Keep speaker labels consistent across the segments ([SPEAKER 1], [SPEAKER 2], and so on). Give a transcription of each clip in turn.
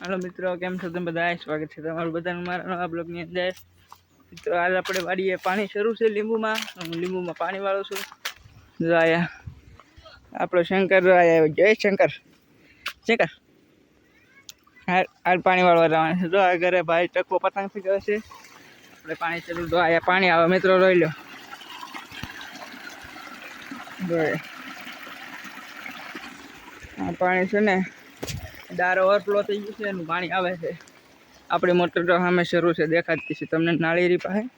[SPEAKER 1] હાલો મિત્રો, કેમ છો? તમે બધા સ્વાગત છે તમારું બધાનું મારા નવા બ્લોગની અંદર. મિત્રો, હાલ આપણે વાડીએ પાણી શરૂ છે લીંબુમાં. હું લીંબુમાં પાણી વાળું છું. આયા આપણો શંકર આયા જય શંકર. શંકર. હાલ પાણી વાળવા જવાનું છે. જો, આ ઘરે ભાઈ ટકો પતંગ થઈ ગયો છે. આપણે પાણી શરૂ જો, આયા પાણી આવે. મિત્રો રહી લો. આ પાણી છે ને દારો ઓવરફ્લો થઈ ગયું છે, એનું પાણી આવે છે. આપણી મોટર તો સામે શરૂ છે, દેખાતી છે. તમને નાળીરી પાસે.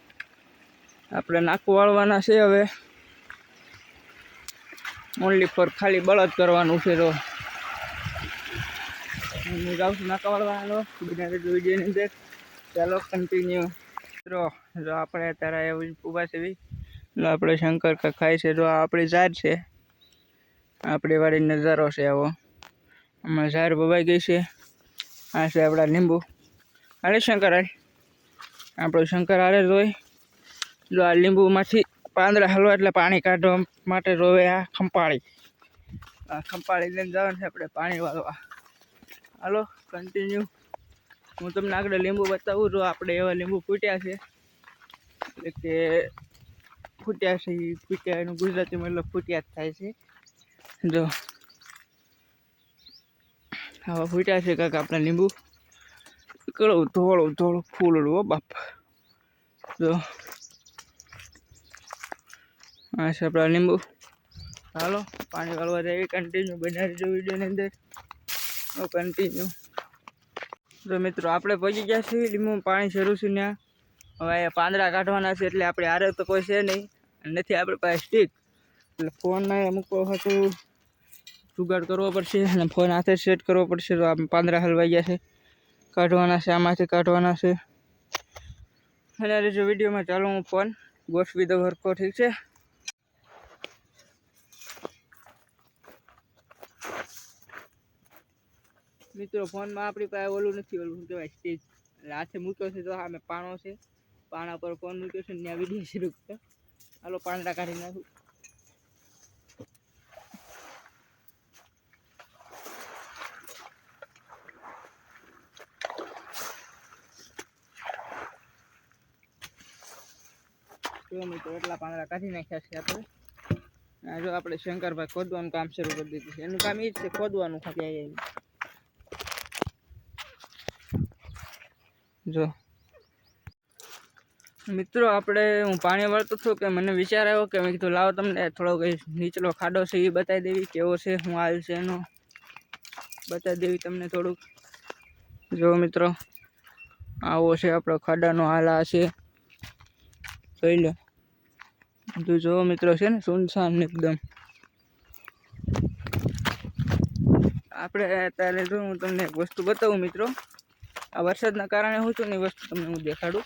[SPEAKER 1] આપણે નાખું વાળવાના છે હવે. ઓનલી ફોર ખાલી બળદ કરવાનું છે તો. હું જાઉં છું નાકા વાળવાનો. વિડીયોની અંદર ચાલો કન્ટિન્યુ મિત્રો જો આપણે અત્યારે એવું ઊભા છે આપણે શંકર કા ખાય છે જો આપણી ઝાડ છે. આપણી વાળી નજારો છે આવો. આમાં ઝાડ બબાઈ ગઈ છે. આ છે આપણા લીંબુ. અરે શંકર હાલ. આપણો શંકર હારે રોય. જો આ લીંબુમાંથી પાંદડા હલવા એટલે પાણી કાઢવા માટે રોવે આ ખંપાળી. આ ખંપાળી લઈને જવાનું છે આપણે પાણી વાળવા. હાલો કન્ટિન્યુ હું તમને આગળ લીંબુ બતાવું. જો આપણે એવા લીંબુ ફૂટ્યા છે. એટલે કે ફૂટ્યા છે ફૂટ્યા એનું ગુજરાતીમાં એટલે ફૂટ્યા જ થાય છે. જો. આવા ફૂટ્યા છે કાંક આપણા લીંબુ. કળું ધોળું ધોળું ફૂલડું હો બાપ. જો. આ છે આપણા લીંબુ. હાલો, પાણી વાળવા જાય કન્ટિન્યુ બનાવી જો વિડીયોની અંદર. કન્ટિન્યુ તો મિત્રો, આપણે પહોંચી ગયા છીએ લીંબુમાં પાણી શરૂ છે ત્યાં. હવે પાંદડા કાઢવાના છે એટલે આપણે આરે તો કોઈ છે નહીં. નથી, આપણી પાસે સ્ટીક એટલે ફોનમાં અમુક હતું. જુગાડ કરવો પડશે અને ફોન હાથે સેટ કરવો પડશે તો આ પાંદડા હલવાઈ ગયા છે. કાઢવાના છે, આમાંથી કાઢવાના છે. અને જો વિડીયોમાં ચાલો હું ફોન. ગોઠવી દઉં હરકો ઠીક છે? મિત્રો, ફોનમાં આપણી પાસે ઓલું નથી, ઓલું શું કહેવાય, સ્ટેજ. એટલે હાથે મૂક્યો છે તો સામે પાણો છે. પાણા પર ફોન મૂક્યો છે ને ત્યાં વીડિયો શરૂ કર્યો. હાલો, પાંદડા કાઢી નાખું. મિત્રો એટલા પાંદડા કાઢી નાખ્યા છે આપણે. જો આપણે શંકરભાઈ ખોદવાનું કામ શરૂ કરી દીધું છે. એનું કામ એ જ છે, ખોદવાનું ખાલી આવી જો. મિત્રો, આપણે હું પાણી વળતો છું કે મને વિચાર આવ્યો કે મેં કીધું, લાવો તમને થોડો કંઈ નીચલો ખાડો છે એ બતાવી દેવી કેવો છે હું હાલ છે એનો. બતાવી દેવી તમને થોડુંક. જો મિત્રો, આવો છે આપણો ખાડાનો હાલ આ છે. જોઈ લો. બધું જો મિત્રો છે ને, સુનસાન એકદમ. આપણે અત્યારે જો હું તમને એક વસ્તુ બતાવું મિત્રો. આ વરસાદના કારણે હું છું ને વસ્તુ તમને હું દેખાડું.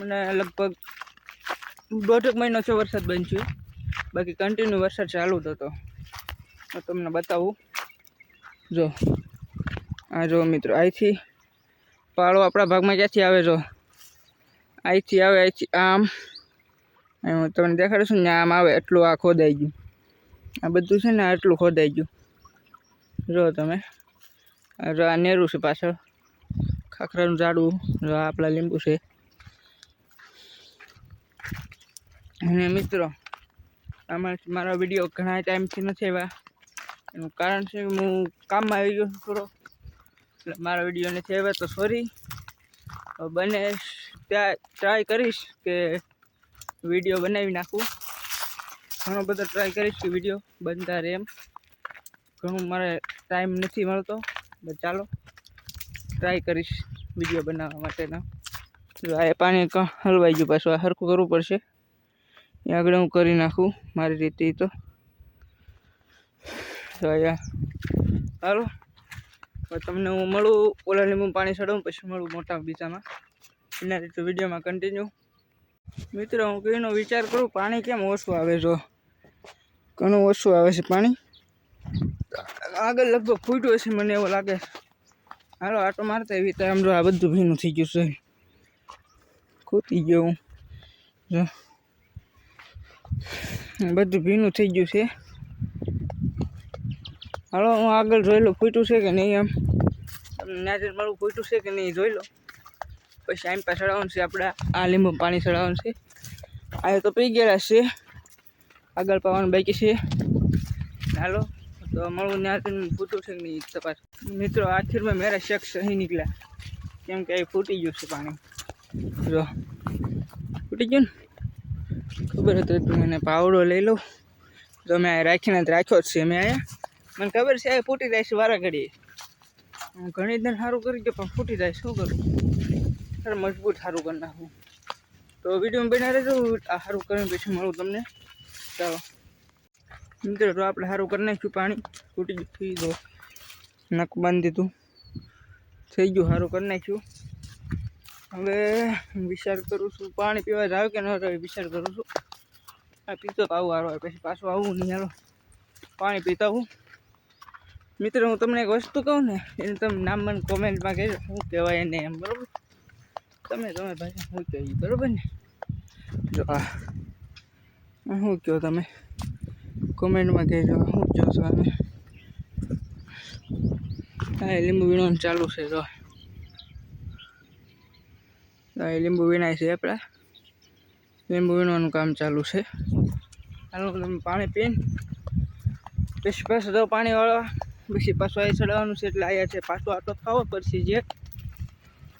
[SPEAKER 1] મને લગભગ દોઢેક મહિનો છે વરસાદ બંધ બાકી કન્ટિન્યુ વરસાદ ચાલુ જ હતો. હું તમને બતાવું. જો. આ જો મિત્રો, અહીંથી પાળો આપણા ભાગમાં ક્યાંથી આવે જો? અહીંથી આવે અહીંથી આમ. હું તમને દેખાડું છું ને આમ આવે, એટલું આ ખોદાઈ ગયું. આ બધું છે ને આટલું ખોદાઈ ગયું. જો તમે. આ નેરું છે પાછળ. ખાખરાનું ઝાડવું. જો આપણા લીંબુ છે. અને મિત્રો, આમાં મારા વીડિયો ઘણા ટાઈમથી નથી આવ્યા. એનું કારણ છે હું કામમાં આવી ગયો થોડો એટલે મારા વીડિયો નથી આવ્યા, તો સોરી બને ટ્રાય કરીશ કે વીડિયો બનાવી નાખું. ઘણો બધો ટ્રાય કરીશ કે વીડિયો બનતા રહે એમ. ઘણું મારે ટાઈમ નથી મળતો ચાલો ટ્રાય કરીશ વીડિયો બનાવવા માટેના. આ પાણી હલવાઈ ગયું, પાછું આ સરખું કરવું પડશે. એ આગળ હું કરી નાખું મારી રીતે તો. હાલો. તમને હું મળું ઓલા લીંબુ પાણી ચડાવું, પછી મળું મોટા બીજામાં એના રીતે વિડીયોમાં કન્ટિન્યુ મિત્રો, હું કહીનો વિચાર કરું, પાણી કેમ ઓછું આવે જો? ઘણું ઓછું આવે છે પાણી. આગળ લગભગ ફૂટ્યું હશે મને એવું લાગે. હાલો, આટો મારતા એવી આમ જો આ બધું ભીનું થઈ ગયું છે. ખૂટી ગયો હું. જો. બધું ભીનું થઈ ગયું છે. હાલો, હું આગળ જોઈ લઉં, ફૂટ્યું છે કે નહીં એમ નાજર મારું ફૂટ્યું છે કે નહીં જોઈ લો. પછી આમ પાસે ચડાવવાનું છે આપણે આ લીંબુ પાણી ચડાવવાનું છે. આ તો પી ગયેલા છે. આગળ પાવાનું બાકી છે. હાલો, તો મળું ત્યાં ફૂટું છે નહીં તપાસ. મિત્રો, આખીરમાં મેરા શખ્સ અહીં નીકળ્યા. કેમ કે અહીં ફૂટી ગયું છે પાણી. જો, ફૂટી ગયું ને? ખબર હતી તું મને પાવડો લઈ લઉં. તો મેં રાખીને જ રાખ્યો જ છે. મેં અહીંયા મને ખબર છે, આ ફૂટી જાય છે વારા ઘડીએ ઘણી દિન સારું કરી ગયો પણ ફૂટી જાય શું કરું? સર મજબૂત સારું કરી નાખું. તો વીડિયો બના રહેજો, આ સારું કરીને પછી મળું તમને. ચાલો. મિત્રો, તો આપણે સારું કરી નાખ્યું પાણી. તૂટી ગયું, થઈ ગયું. નક બાંધી દીધું. થઈ ગયું સારું કરી નાખ્યું. હવે વિચાર કરું છું, પાણી પીવા જાવ કે ન રહે વિચાર કરું છું. આ પીતો આવું હારો પછી પાછું આવું નહીં હાલો. પાણી પીતા હું. મિત્ર, હું તમને એક વસ્તુ કહું ને, એને તમે નામ મને કોમેન્ટમાં કહેજો. શું કહેવાય એને એમ, બરાબર? તમે તમે ભાઈ શું કહી બરાબર ને? જો આ શું કહો તમે? કોમેન્ટમાં કહેજો શું કહો છો અમે હા લીંબુ વીણવાનું ચાલુ છે, જો. હા એ લીંબુ વીણાય છે આપણા. લીંબુ વીણવાનું કામ ચાલુ છે. હાલો, તમે પાણી પીને. પછી પાછું તો પાણી વાળવા. પછી પાછું અહીં ચડાવવાનું છે, એટલે અહીંયા છે. પાછું આટલો ખાવો પડશે જે.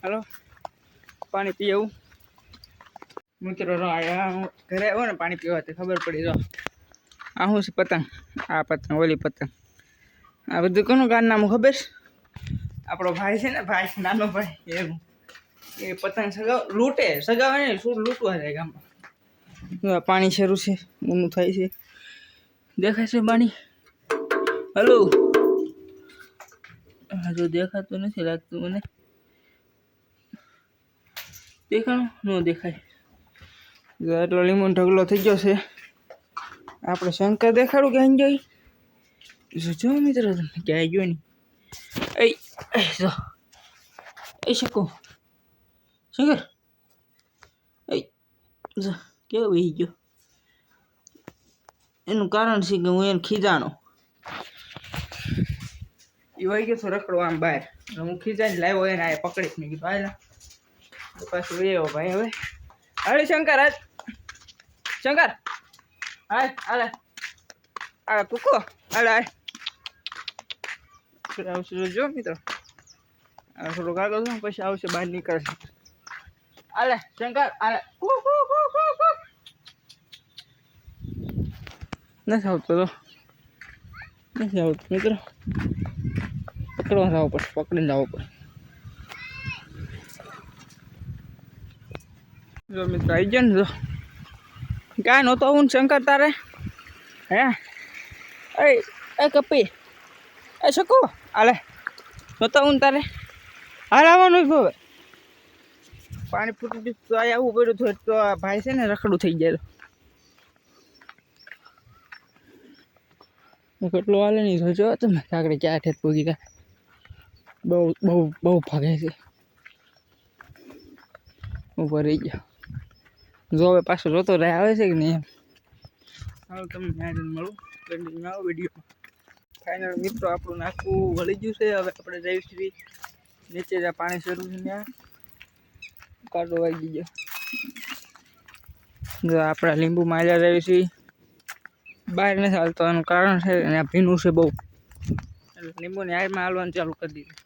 [SPEAKER 1] હાલો. પાણી પી આવું મિત્રો રો ઘરે આવ્યો ને પાણી પીવાથી ખબર પડી જો આ શું છે પતંગ? આ પતંગ, ઓલી પતંગ. આ બધું કોનું ગાન નામ ખબર? આપણો ભાઈ છે ને, ભાઈ, નાનો ભાઈ, એવું. એ પતંગ સગાવ, લૂંટે, સગાવે ને શું લૂંટવા જાય ગામમાં. પાણી શરૂ છે ઊનું થાય છે. દેખાય છે પાણી? હલો? હજુ દેખાતું નથી લાગતું મને. દેખાણું? ન દેખાય. એટલો લીમોન ઢગલો થઈ ગયો છે. આપણે શંકર દેખાડું કે જોઈ જો જો મિત્ર તમને ક્યાંય ગયો નહીં. એ જો. એ શકો. શંકર. એ જો કેવો વહી ગયો. એનું કારણ છે કે હું એને ખીજાણો. એ વહી ગયો રખડો આમ બહાર. હું ખીજાઈને લાવ્યો એને આ પકડી મેં કીધું તો પાછું એવો ભાઈ હવે. અરે શંકર આજ શંકર હાય હાલે આ કુકો પછી આવશે જો મિત્રો. આ થોડું આગળ જાઉં પછી આવશે બહાર નીકળશે. હાલે, શંકર કુ નથી આવતો તો. નથી આવતો, મિત્રો. પકડવા જવું પડશે પકડીને જવું પડે જો મિત્રો આવી જાય ને જો. ક્યાં નહોતો હું શંકર તારે. હે? એ એ કપી. એ શકો? હાલે. નહોતો હું તારે? હાલ આવવાનું હવે. પાણી ફૂટી તો આવું પડ્યું હતું તો આ ભાઈ છે ને રખડું થઈ જાય કેટલું હાલે નહીં જોજો તમે, કાકડે ક્યાં ઠેર પૂગી ગયા. બહુ બહુ બહુ ભાગે છે. હું રહી ગયા. જો હવે પાછો જોતો રહે, આવે છે કે નહીં હાલો, તમને ત્યાં જઈને મળું ટ્રેન્ડિંગ આવો વીડિયો ફાઇનલ મિત્રો, આપણું નાખવું વળી ગયું છે. હવે આપણે જઈશું નીચે જ્યાં પાણી શરૂ છે ત્યાં. કાંટો વાગી ગયો. જો આપણા લીંબુ માર્યા રહી છે બહાર નથી હાલતો એનું કારણ છે અને ભીનું છે બહુ. એટલે લીંબુની હારમાં હાલવાનું ચાલુ કરી દીધું.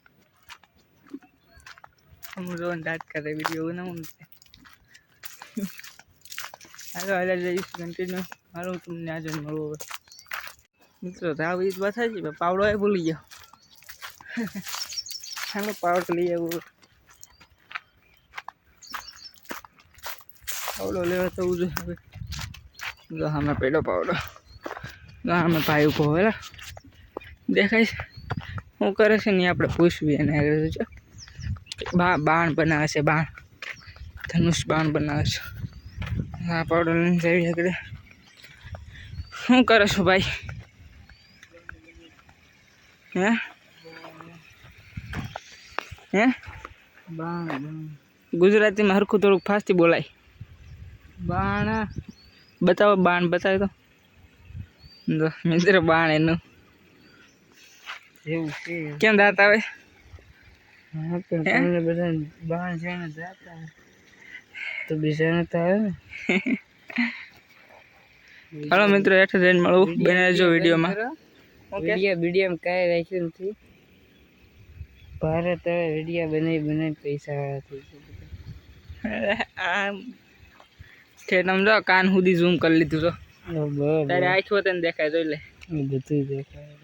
[SPEAKER 1] હું જોઈને દાંત કરે વીડિયો બનાવું ને હાલો, હાલે જઈશ કન્ટિન્યુ હાલો, તમને આજે મળું હવે. મિત્રો, તો આવી વાત થાય છે પાવડો એ ભૂલી ગયો. હાલો, પાવડો લઈ આવું પાવડો લેવા તો જોઈએ હવે. જો પેલો પાવડો. અમે ભાઈ ઊભો હોય દેખાય છે? શું કરે છે ને આપણે પૂછવી એને બાણ બનાવે છે, બાણ. ધનુષ બાણ બનાવે છે. આ પાવડર લઈને જઈ આગળ. શું કરો છો ભાઈ? હે? હે?
[SPEAKER 2] બાણ
[SPEAKER 1] ગુજરાતીમાં હરખું થોડુંક ફાસ્ટથી બોલાય.
[SPEAKER 2] બાણ.
[SPEAKER 1] બતાવો બાણ બતાવે તો. મિત્ર બાણ એનું.
[SPEAKER 2] એવું છે.
[SPEAKER 1] કેમ દાંત આવે?
[SPEAKER 2] હા પણ
[SPEAKER 1] હે?
[SPEAKER 2] તમને બધા બાણ છે ને તો બીજાને તો આવે ને.
[SPEAKER 1] હાલો મિત્રો એઠ જઈને મળું બનાવજો વિડીયોમાં.
[SPEAKER 2] વીડિયો વીડિયો કાંઈ રાખ્યું નથી. ભારત હવે વીડિયો બનાવી બનાવી પૈસા
[SPEAKER 1] આમ. આમ જો કાન સુધી ઝૂમ કરી લીધું તો. તારે આંખો તને દેખાય જોઈ લે.
[SPEAKER 2] બધું દેખાય.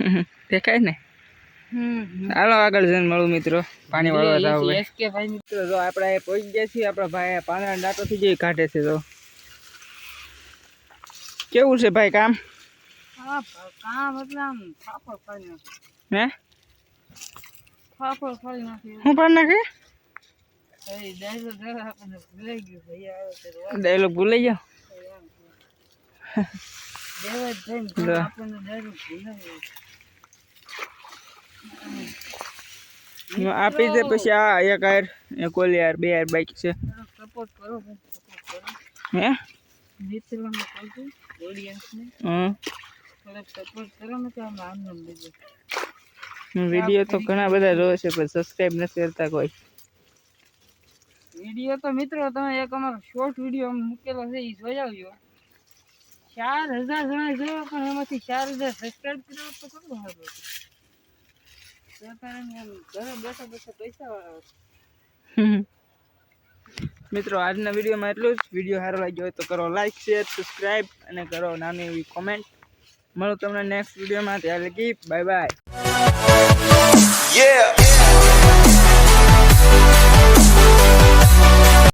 [SPEAKER 1] દેખાય ને? હાલો આગળ જઈને મળું મિત્રો. પાણી વાળવા જાવ ભાઈ
[SPEAKER 2] એસકે ભાઈ
[SPEAKER 1] મિત્રો જો આપણે પહોંચી ગયા છીએ આપણા ભાઈ પાંદડા દાંતો થી જઈ કાઢે છે તો કેવું છે ભાઈ કામ?
[SPEAKER 2] હા કામ એટલે આમ ફાફડ ફાડી નાખે.
[SPEAKER 1] હે?
[SPEAKER 2] ફાફડ ફાડી નાખે.
[SPEAKER 1] હું પાડ નાખે?
[SPEAKER 2] આપણને ભૂલાઈ ગયું ભાઈ આવે તો વાત
[SPEAKER 1] ડાયલોગ ભૂલાઈ ગયો?
[SPEAKER 2] આપણને ભૂલાઈ
[SPEAKER 1] આપી દે પછી આ એક હાર, એક ઓલી હાર, બે હાર બાઈક છે. હે? વીડિયો તો ઘણા બધા જોવે છે, પણ સબસ્ક્રાઇબ નથી કરતા કોઈ.
[SPEAKER 2] વીડિયો તો મિત્રો તમે એક અમારો શોર્ટ વીડિયો મૂકેલો છે એ જોઈ આવ્યો ચાર હજાર જણા જોયો પણ એમાંથી ચાર હજાર સબસ્ક્રાઇબ કર્યો તો કેટલું સારું
[SPEAKER 1] મિત્રો આજના વિડીયોમાં એટલું જ. વીડિયો સારો લાગ્યો હોય તો કરો લાઈક શેર સબસ્ક્રાઈબ અને કરો નાની એવી કોમેન્ટ મળો તમને નેક્સ્ટ વિડીયોમાં ત્યારે લગી બાય બાય
[SPEAKER 3] Yeah.